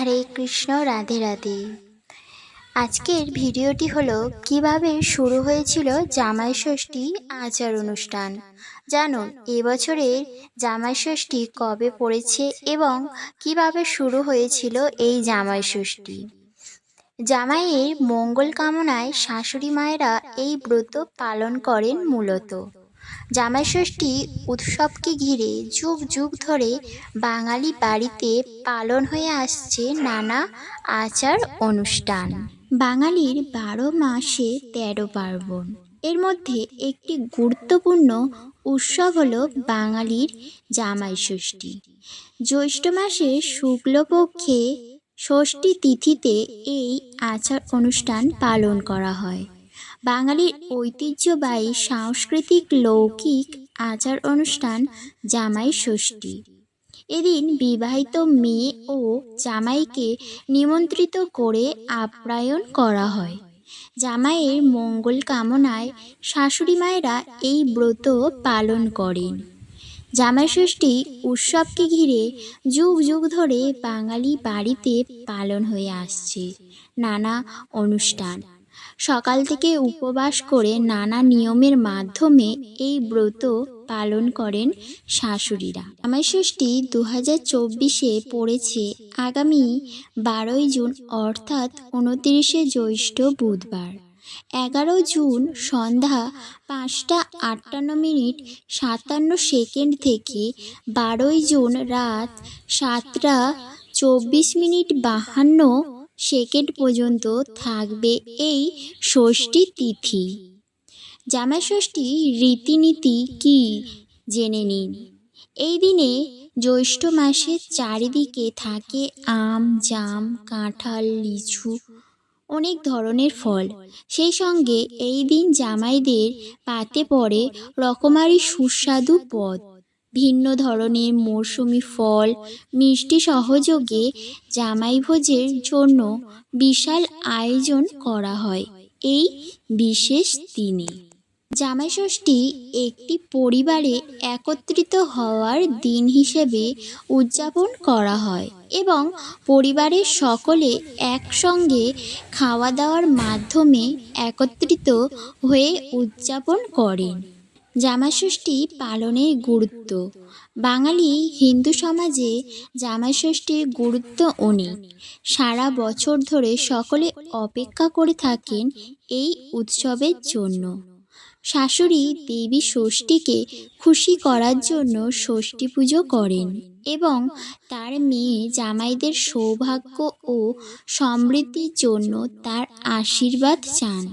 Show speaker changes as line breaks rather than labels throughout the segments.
হরে কৃষ্ণ, রাধে রাধে। আজকের ভিডিওটি হলো, কীভাবে শুরু হয়েছিল জামাই ষষ্ঠী আচার অনুষ্ঠান। জানুন এবছরের জামাই ষষ্ঠী কবে পড়েছে এবং কীভাবে শুরু হয়েছিল এই জামাই ষষ্ঠী। জামাইয়ের মঙ্গল কামনায় শাশুড়ি মায়েরা এই ব্রত পালন করেন মূলত। জামাই ষষ্ঠী উৎসবকে ঘিরে যুগ যুগ ধরে বাঙালি বাড়িতে পালন হয়ে আসছে নানা আচার অনুষ্ঠান। বাঙালির বারো মাসে তেরো পার্বণ। এর মধ্যে একটি গুরুত্বপূর্ণ উৎসব হলো বাঙালির জামাই ষষ্ঠী জ্যৈষ্ঠ মাসে শুক্লপক্ষে ষষ্ঠী তিথিতে এই আচার অনুষ্ঠান পালন করা হয়। বাঙালির ঐতিহ্যবাহী, সাংস্কৃতিক, লৌকিক আচার অনুষ্ঠান জামাই ষষ্ঠী। এদিন বিবাহিত মেয়ে ও জামাইকে নিমন্ত্রিত করে আপ্যায়ন করা হয়। জামাইয়ের মঙ্গল কামনায় শাশুড়ি মায়েরা এই ব্রত পালন করেন। জামাই ষষ্ঠী উৎসবকে ঘিরে যুগ যুগ ধরে বাঙালি বাড়িতে পালন হয়ে আসছে। নানা অনুষ্ঠান। সকাল থেকে উপবাস করে নানা নিয়মের মাধ্যমে এই ব্রত পালন করেন শাশুড়িরা। জামাই ষষ্ঠী দু হাজার চব্বিশে পড়েছে আগামী বারোই জুন, অর্থাৎ উনতিরিশে জ্যৈষ্ঠ বুধবার। এগারো জুন সন্ধ্যা পাঁচটা আটান্ন মিনিট সাতান্ন সেকেন্ড থেকে বারোই জুন রাত সাতটা চব্বিশ মিনিট বাহান্ন সেকেন্ড পর্যন্ত থাকবে এই ষষ্ঠী তিথি। জামাই ষষ্ঠী রীতিনীতি কী? জেনে নিন। এই দিনে জ্যৈষ্ঠ মাসের চারিদিকে থাকে আম, জাম, কাঁঠাল, লিচু, অনেক ধরনের ফল। সেই সঙ্গে এই দিন জামাইদের পাতে পড়ে রকমারি সুস্বাদু পদ। ভিন্ন ধরনের মরশুমি ফল, মিষ্টি সহযোগে জামাইভোজের জন্য বিশাল আয়োজন করা হয় এই বিশেষ দিনে। জামাই ষষ্ঠী একটি পরিবারে একত্রিত হওয়ার দিন হিসেবে উদযাপন করা হয় এবং পরিবারের সকলে একসঙ্গে খাওয়া দাওয়ার মাধ্যমে একত্রিত হয়ে উদযাপন করেন। জামাই ষষ্ঠী পালনের গুরুত্ব। বাঙালি হিন্দু সমাজে জামাই ষষ্ঠীর গুরুত্ব অনেক। সারা বছর ধরে সকলে অপেক্ষা করে থাকেন এই উৎসবের জন্য। শাশুড়ি দেবী ষষ্ঠীকে খুশি করার জন্য ষষ্ঠী পুজো করেন এবং তার মেয়ে জামাইদের সৌভাগ্য ও সমৃদ্ধির জন্য তার আশীর্বাদ চান।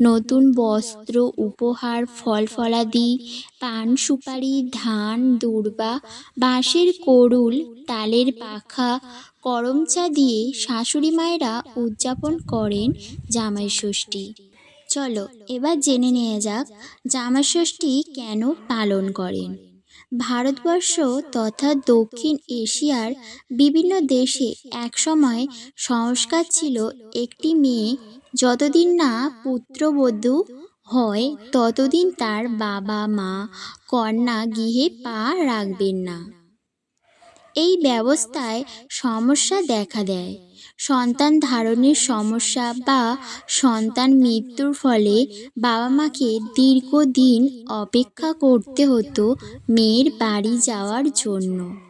নতুন বস্ত্র, উপহার ফল ফলাদি পান সুপারি, ধান, দূর্বা, বাঁশের করুল তালের পাখা, করমচা দিয়ে শাশুড়ি মায়েরা উদযাপন করেন জামাই ষষ্ঠী। চলো, এবার জেনে নেওয়া যাক জামাই ষষ্ঠী কেন পালন করেন। ভারতবর্ষ তথা দক্ষিণ এশিয়ার বিভিন্ন দেশে একসময় সংস্কার ছিল একটি মেয়ে যতদিন না পুত্রবধূ হয়, ততদিন তার বাবা, মা, কন্যা গৃহে পা রাখবেন না। এই ব্যবস্থায় সমস্যা দেখা দেয়। সন্তান ধারণের সমস্যা বা সন্তান মৃত্যুর ফলে বাবা মাকে দীর্ঘদিন অপেক্ষা করতে হতো মেয়ের বাড়ি যাওয়ার জন্য।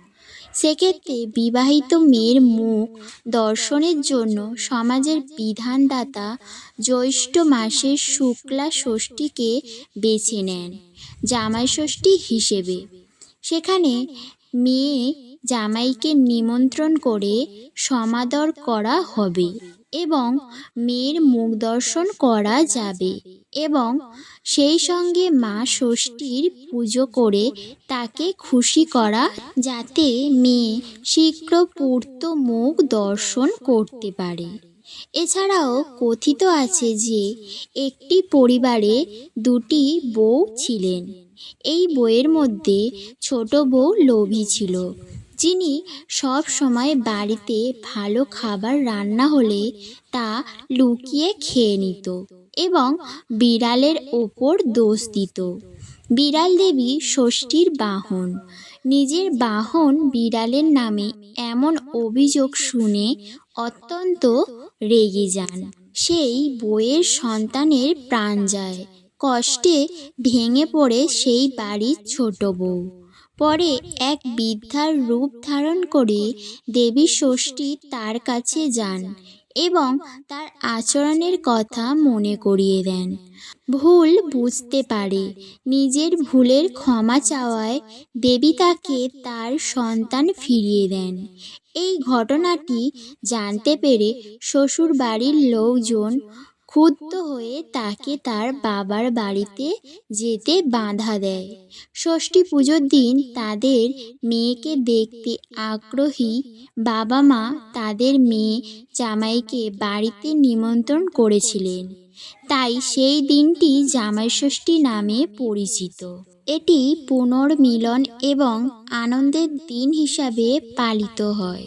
সেক্ষেত্রে বিবাহিত মেয়ের মুখ দর্শনের জন্য সমাজের বিধানদাতা জ্যৈষ্ঠ মাসের শুক্লা ষষ্ঠীকে বেছে নেন, জামাই ষষ্ঠী হিসেবে। সেখানে মেয়ে জামাইকে নিমন্ত্রণ করে সমাদর করা হবে। এবং মেয়ের মুখ দর্শন করা যাবে এবং সেই সঙ্গে মা ষষ্ঠীর পুজো করে তাকে খুশি করা যাতে মেয়ে শীঘ্র পূর্ত মুখ দর্শন করতে পারে। এছাড়াও কথিত আছে যে একটি পরিবারে দুটি বউ ছিলেন। এই বইয়ের মধ্যে ছোট বউ লোভী ছিল। যিনি সব সময় বাড়িতে ভালো খাবার রান্না হলে তা লুকিয়ে খেয়ে নিত এবং বিড়ালের ওপর দোষ দিত। বিড়াল দেবী ষষ্ঠীর বাহন। নিজের বাহন বিড়ালের নামে এমন অভিযোগ শুনে অত্যন্ত রেগে যান। সেই বইয়ের সন্তানের প্রাণ যায়। কষ্টে ভেঙে পড়ে সেই বাড়ির ছোট বউ। পরে এক বৃদ্ধার রূপ ধারণ করে দেবী ষষ্ঠী তার কাছে যান এবং তার আচরণের কথা মনে করিয়ে দেন। ভুল বুঝতে পারে। নিজের ভুলের ক্ষমা চাওয়ায় দেবী তাকে তার সন্তান ফিরিয়ে দেন। এই ঘটনাটি জানতে পেরে শ্বশুর বাড়ির লোকজন ক্ষুব্ধ হয়ে তাকে তার বাবার বাড়িতে যেতে বাধা দেয়। ষষ্ঠী পুজোর দিন তাদের মেয়েকে দেখতে আগ্রহী বাবা মা তাদের মেয়ে জামাইকে বাড়িতে নিমন্ত্রণ করেছিলেন। তাই সেই দিনটি জামাইষষ্ঠী নামে পরিচিত। এটি পুনর্মিলন এবং আনন্দের দিন হিসাবে পালিত হয়।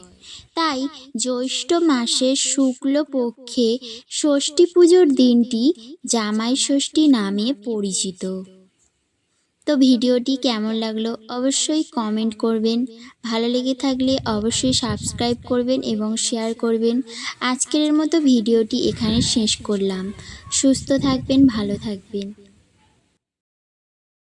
তাই জ্যৈষ্ঠ মাসের শুক্লপক্ষে ষষ্ঠী পুজোর দিনটি জামাই ষষ্ঠী নামে পরিচিত। তো ভিডিওটি কেমন লাগল অবশ্যই কমেন্ট করবেন, ভালো লেগে থাকলে অবশ্যই সাবস্ক্রাইব করবেন এবং শেয়ার করবেন। আজকের মতো ভিডিওটি এখানে শেষ করলাম। সুস্থ থাকবেন, ভালো থাকবেন।